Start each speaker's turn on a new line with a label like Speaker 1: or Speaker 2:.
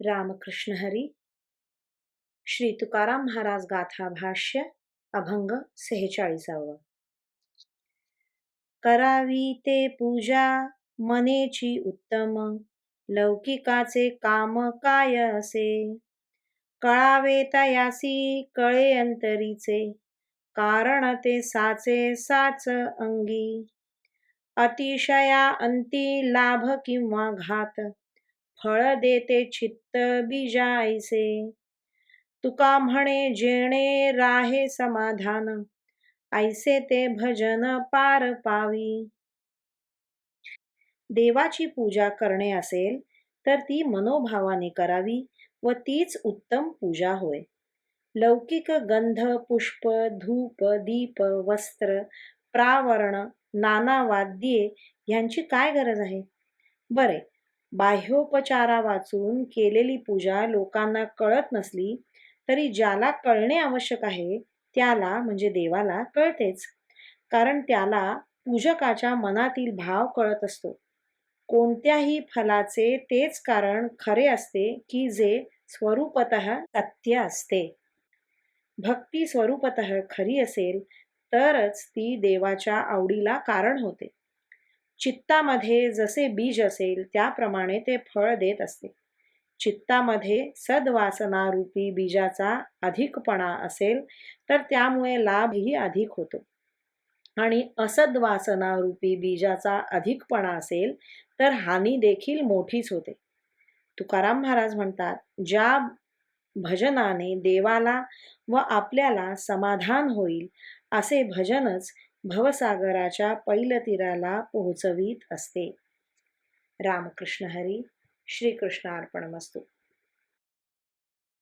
Speaker 1: रामकृष्ण हरी। श्री तुकाराम महाराज गाथा भाष्य अभंग सेहेचाळीसावं। करावी ते पूजा मनेची उत्तम। लौकिकाचे काम काय असे? कळावे तयासी कळे अंतरीचे। कारण ते साचे साच अंगी। अतिशया अंती लाभ किंवा घात। फळ देते चित्त बीजाईसे तुका म्हणे जेणे राहे समाधान ऐसे ते भजन पार पावी. देवाची पूजा करणे असेल तर ती मनोभावाने करावी व तीच उत्तम पूजा होय. लौकिक गंध पुष्प धूप दीप वस्त्र प्रावरण नाना वाद्ये यांची काय गरज आहे? बरे बाह्योपचारा वाचून केलेली पूजा लोकांना कळत नसली तरी ज्याला कळणे आवश्यक आहे त्याला म्हणजे देवाला कळतेच. कारण त्याला पूजकाच्या मनातील भाव कळत असतो. कोणत्याही फलाचे तेच कारण खरे असते की जे स्वरूपत सत्य असते. भक्ती स्वरूपत खरी असेल तरच ती देवाच्या आवडीला कारण होते. चित्तामध्ये जसे बीज असेल त्याप्रमाणे ते फळ देत असते. चित्तामध्ये सद्वासनारूपी बीजाचा अधिकपणा असेल तर त्यामुळे लाभही अधिक होतो. आणि असद्वासनारूपी बीजाचा अधिकपणा असेल तर हानी देखील मोठीच होते. तुकाराम महाराज म्हणतात ज्या भजनाने देवाला व आपल्याला समाधान होईल असे भजनच भवसागराच्या पैलतीराला पोहोचवीत असते. रामकृष्ण हरी श्रीकृष्ण